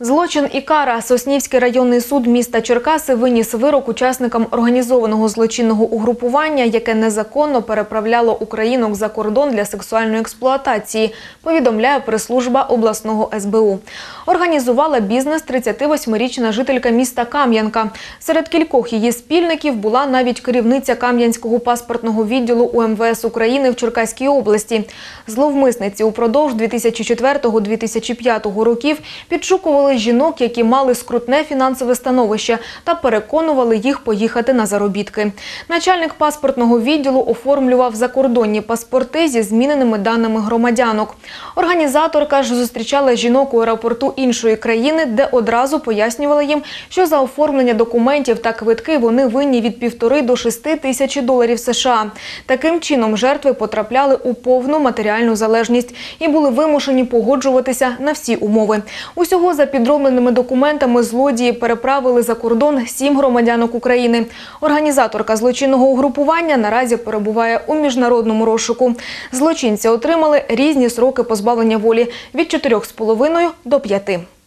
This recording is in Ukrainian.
Злочин і кара. Соснівський районний суд міста Черкаси виніс вирок учасникам організованого злочинного угрупування, яке незаконно переправляло українок за кордон для сексуальної експлуатації, повідомляє прес-служба обласного СБУ. Організувала бізнес 38-річна жителька міста Кам'янка. Серед кількох її спільників була навіть керівниця Кам'янського паспортного відділу УМВС України в Черкаській області. Зловмисниці упродовж 2004-2005 років підшукували жінок, які мали скрутне фінансове становище, та переконували їх поїхати на заробітки. Начальник паспортного відділу оформлював закордонні паспорти зі зміненими даними громадянок. Організаторка ж зустрічала жінок у аеропорту іншої країни, де одразу пояснювала їм, що за оформлення документів та квитки вони винні від півтори до шести тисяч доларів США. Таким чином жертви потрапляли у повну матеріальну залежність і були вимушені погоджуватися на всі умови. Усього за підробленими документами злодії переправили за кордон сім громадянок України. Організаторка злочинного угрупування наразі перебуває у міжнародному розшуку. Злочинці отримали різні сроки позбавлення волі від 4,5 до 5.